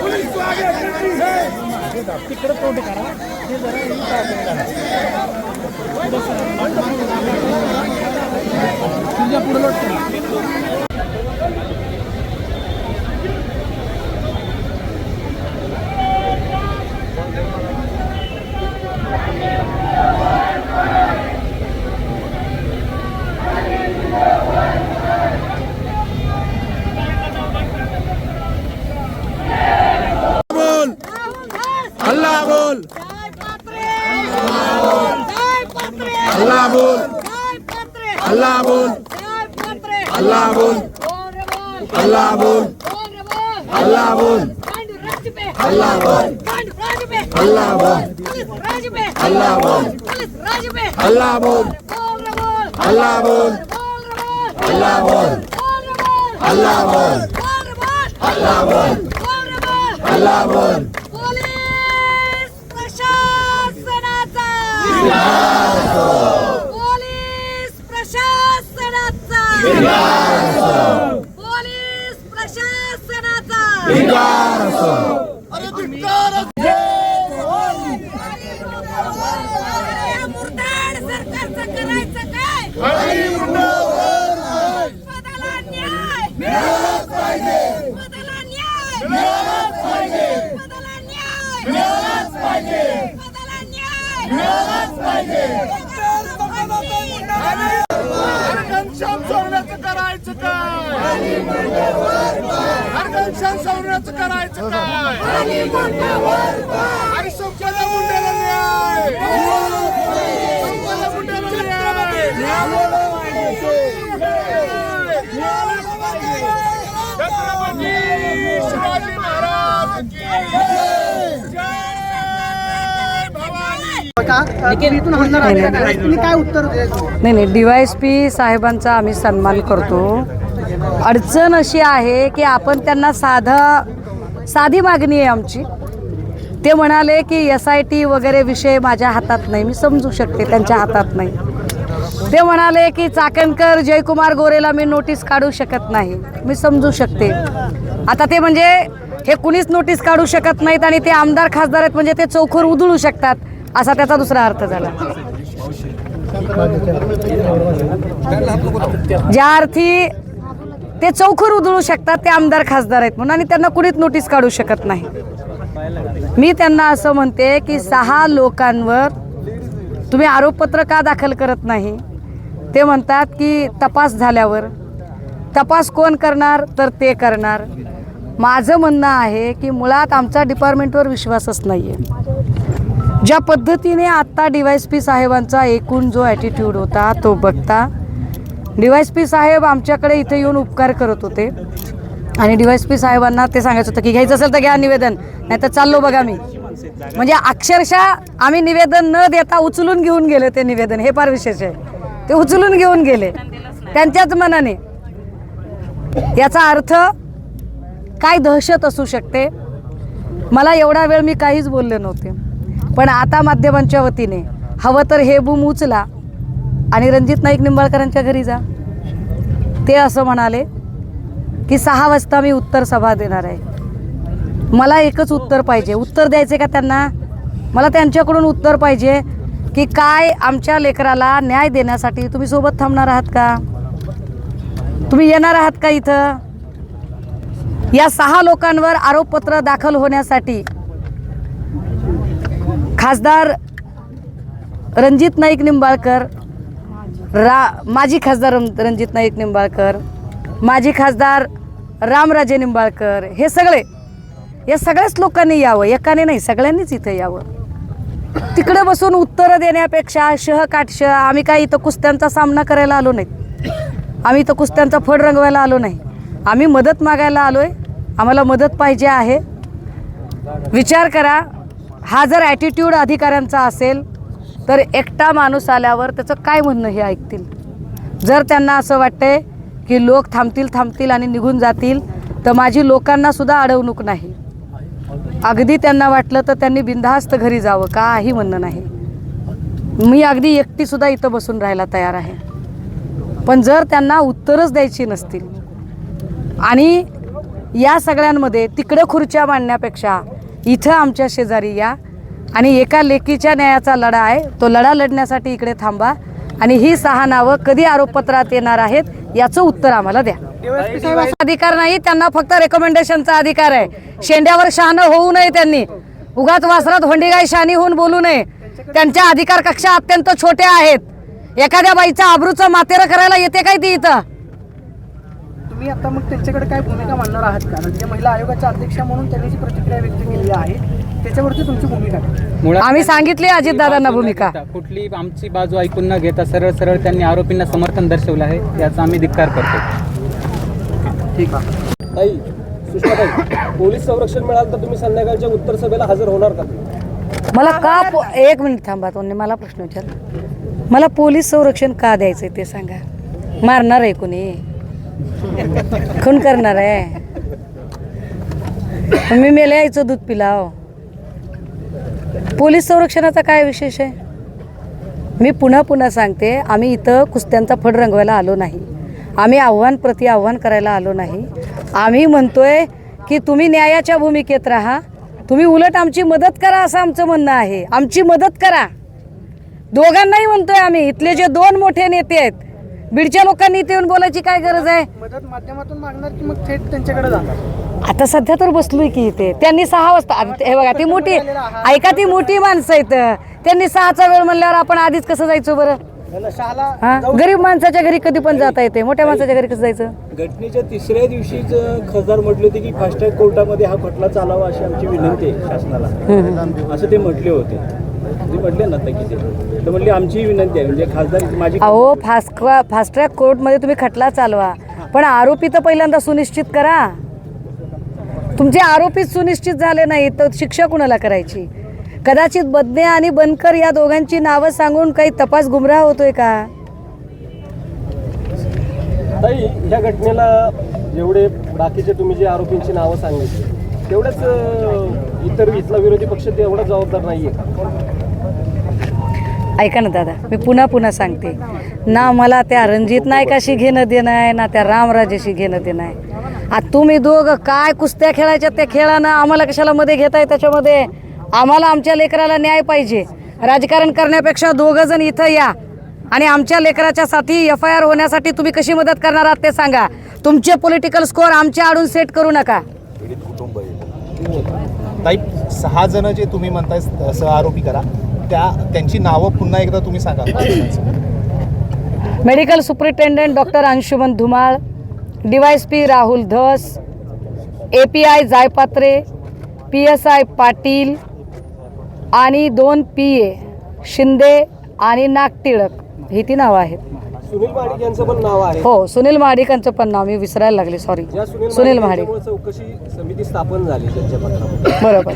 Police को आगे करनी है। तिकडं तोंड करा. हे जरा हल्ला बोल हल्ला बोल हल्ला बोल हल्ला बोल हल्ला बोल हल्ला बोल हल्ला बोल हल्ला बोल हल्ला बोल हल्ला बोल हल्ला बोल हल्ला बोल हल्ला बोल पोलीस प्रशासनाचा पोलीस प्रशासनाचा पोलीस प्रशासनाचा! अरे मुरताड सरकारचं करायचं काय? पदाला न्याय! पदाला न्याय! पदाला न्याय! पदाला न्याय! घनश्याम सोडण्याचं करायचं काय? घनश्याम सोडण्याचं करायचं काय आणि सुखला मुंडेला न्याय सुखला मुंडेला न्याय छत्रपती शिवाजी महाराज की जय भवानी काय उत्तर द्यायचं नाही नाही. डी वाय एस पी साहेबांचा आम्ही सन्मान करतो. अडचण अशी आहे की आपण त्यांना साधं साधी मागणी आहे आमची. ते म्हणाले की एस आय टी वगैरे विषय माझ्या हातात नाही. मी समजू शकते त्यांच्या हातात नाही. ते म्हणाले की चाकणकर जयकुमार गोरेला मी नोटीस काढू शकत नाही. मी समजू शकते. आता ते म्हणजे हे कुणीच नोटीस काढू शकत नाहीत आणि ते आमदार खासदार आहेत म्हणजे ते चौखर उधळू शकतात. असा त्याचा दुसरा अर्थ झाला. ज्या अर्थी ते चौखर उधळू शकतात ते आमदार खासदार आहेत म्हणून आणि त्यांना कुणीच नोटीस काढू शकत नाही. मी त्यांना असं म्हणते की सहा लोकांवर तुम्ही आरोपपत्र का दाखल करत नाही? ते म्हणतात की तपास झाल्यावर. तपास कोण करणार? तर ते करणार. माझं म्हणणं आहे की मुळात आमचा डिपार्टमेंटवर विश्वासच नाही आहे ज्या पद्धतीने आत्ता डी वाय पी साहेबांचा एकूण जो ॲटिट्यूड होता तो बघता डी वाय पी साहेब आमच्याकडे इथे येऊन उपकार करत होते. आणि डी वाय पी साहेबांना ते सांगायचं होतं की घ्यायचं असेल तर घ्या निवेदन नाही तर चाललो बघा मी. म्हणजे अक्षरशः आम्ही निवेदन न देता उचलून घेऊन गेले ते निवेदन. हे फार विशेष आहे. ते उचलून घेऊन गेले. त्यांच्याच मनाने. याचा अर्थ काय दहशत असू शकते? मला एवढा वेळ मी काहीच बोलले नव्हते. पण आता माध्यमांच्या वतीने हवं तर हे बूम उचला आणि रणजित नाईक निंबाळकरांच्या घरी जा. ते असं म्हणाले की सहा वाजता मी उत्तर सभा देणार आहे. मला एकच उत्तर पाहिजे. उत्तर द्यायचे का त्यांना? मला त्यांच्याकडून उत्तर पाहिजे की काय आमच्या लेकराला न्याय देण्यासाठी तुम्ही सोबत थांबणार आहात का? तुम्ही येणार आहात का इथं? या सहा लोकांवर आरोपपत्र दाखल होण्यासाठी खासदार रणजित नाईक निंबाळकर रा माजी खासदार रणजित नाईक निंबाळकर माजी खासदार रामराजे निंबाळकर हे सगळे या सगळ्याच लोकांनी यावं एकाने नाही सगळ्यांनीच इथं यावं. तिकडे बसून उत्तरं देण्यापेक्षा शह काटश आम्ही काय इथं कुस्त्यांचा सामना करायला आलो नाही आम्ही इथं कुस्त्यांचा फड रंगवायला आलो नाही. आम्ही मदत मागायला आलो आहे आम्हाला मदत पाहिजे आहे. विचार करा हा जर ॲटिट्यूड अधिकाऱ्यांचा असेल तर एकटा माणूस आल्यावर त्याचं काय म्हणणं हे ऐकतील? जर त्यांना असं वाटतंय की लोक थांबतील थांबतील आणि निघून जातील तर माझी लोकांनासुद्धा अडवणूक नाही. अगदी त्यांना वाटलं तर त्यांनी बिनधास्त घरी जावं काही म्हणणं नाही. मी अगदी एकटीसुद्धा इथं बसून राहायला तयार आहे. पण जर त्यांना उत्तरच द्यायची नसतील आणि या सगळ्यांमध्ये तिकडे खुर्च्या मांडण्यापेक्षा इथं आमच्या शेजारी या. आणि एका लेकीच्या न्यायाचा लढा आहे. तो लढा लढण्यासाठी इकडे थांबा. आणि ही सहा नावं कधी आरोपपत्रात येणार आहेत याचं उत्तर आम्हाला द्या. अधिकार नाही त्यांना फक्त रेकमेंडेशनचा अधिकार आहे. शेंड्यावर शहाणं होऊ नये त्यांनी. उगाच वासरात होंडीगाय शहाणी होऊन बोलू नये. त्यांच्या अधिकार कक्षा अत्यंत छोट्या आहेत. एखाद्या बाईचा आबरूचं मातेरं करायला येते काय ती इथं? तुम्ही आता मग त्यांच्याकडे काय भूमिका मांडणार आहात का? म्हणजे महिला आयोगाच्या अध्यक्षा म्हणून त्यांनी जी प्रतिक्रिया व्यक्त केली आहे त्याच्यावरती तुमची भूमिका काय? आम्ही सांगितली अजितदादांना भूमिका. कुठली आमची बाजू ऐकून न घेता सरळ सरळ त्यांनी आरोपींना समर्थन दर्शवलं आहे याचा आम्ही धिक्कार करतो ताई सुषमाताई पोलीस संरक्षण मिळालं तर तुम्ही संध्याकाळच्या उत्तर सभेला हजर होणार का? मला का पो- एक मिनिट थांबा तुम्ही मला प्रश्न विचार. मला पोलीस संरक्षण का द्यायचंय ते सांगा. मारणार आहे कोणी? खून करणार आहे. मी मेले यायचं दूध पिलाव. पोलीस संरक्षणाचा काय विशेष आहे? मी पुन्हा पुन्हा सांगते आम्ही इथं कुस्त्यांचा फड रंगवायला आलो नाही. आम्ही आव्हान प्रति आव्हान करायला आलो नाही. आम्ही म्हणतोय की तुम्ही न्यायाच्या भूमिकेत राहा. तुम्ही उलट आमची मदत करा असं आमचं म्हणणं आहे. आमची मदत करा. दोघांनाही म्हणतोय आम्ही इथले जे दोन मोठे नेते आहेत बीडच्या लोकांनी इथे येऊन बोलायची काय गरज आहे? मदत माध्यमातून मागणार की मग थेट त्यांच्याकडे जाणार? आता सध्या तर बसलोय की इथे. त्यांनी सहा वाजता हे बघा ती मोठी ऐका ती मोठी माणसं आहेत. त्यांनी सहाचा वेळ म्हणल्यावर आपण आधीच कसं जायचो बरं? हा? गरीब माणसाच्या घरी कधी पण जाता येते. मोठ्या माणसाच्या घरी कसं जायचं? घटनेच्या तिसऱ्या दिवशीच खासदार म्हटले होते की फास्टॅग कोर्टामध्ये हा खटला चालावा अशी आमची विनंती आहे शासनाला. असं ते म्हटले होते. ते म्हटले ना आता की ते तर म्हटले आमची विनंती आहे. म्हणजे खासदार माझी अहो फास्ट फास्ट ट्रॅक कोर्टमध्ये तुम्ही खटला चालवा. पण आरोपी तर पहिल्यांदा सुनिश्चित करा. तुमचे आरोपीच सुनिश्चित झाले नाही तर शिक्षा कुणाला करायची? कदाचित बदने आणि बनकर या दोघांची नावं सांगून काही तपास गुमराह होतोय का? ताई ह्या घटनेला जेवढे बाकीचे तुम्ही जे आरोपींची नावं सांगितली तेवढंच इतर इथला विरोधी पक्ष तेवढा जबाबदार नाहीये. का ऐका ना दादा मी पुन्हा पुन्हा सांगते. ना मला त्या रणजित नायकाशी घेणं देणं आहे ना त्या रामराजेशी घेणं देणं आहे. आता तुम्ही दोघं काय कुस्त्या खेळायच्या त्या खेळा ना आम्हाला कशाला मध्ये घेताय त्याच्यामध्ये? आम्हाला आमच्या लेकराला न्याय पाहिजे. राजकारण करण्यापेक्षा दोघं जण इथं या. आणि आमच्या लेकराच्या साठी एफ आय आर होण्यासाठी तुम्ही कशी मदत करणार आहात ते सांगा. तुमचे पॉलिटिकल स्कोअर आमच्या आडून सेट करू नका. कुटुंब सहा जण जे तुम्ही म्हणताय सह आरोपी करा. त्या त्यांची नावं पुन्हा एकदा तुम्ही सांगा. Medical superintendent doctor Anshuman Dhumal DYS P Rahul Dhas A P I Jaypatre P S I Patil आणि दोन पी ए शिंदे आणि नागटिळक ही ती नावं आहेत. सुनील माडिक यांचं पण नाव आहे. हो सुनील महाडिकांचं पण नाव. मी विसरायला लागले सॉरी ज्या सुनील महाडिक महाडिक चौकशी समिती स्थापन झाली त्यांच्या पत्रामध्ये. बरोबर.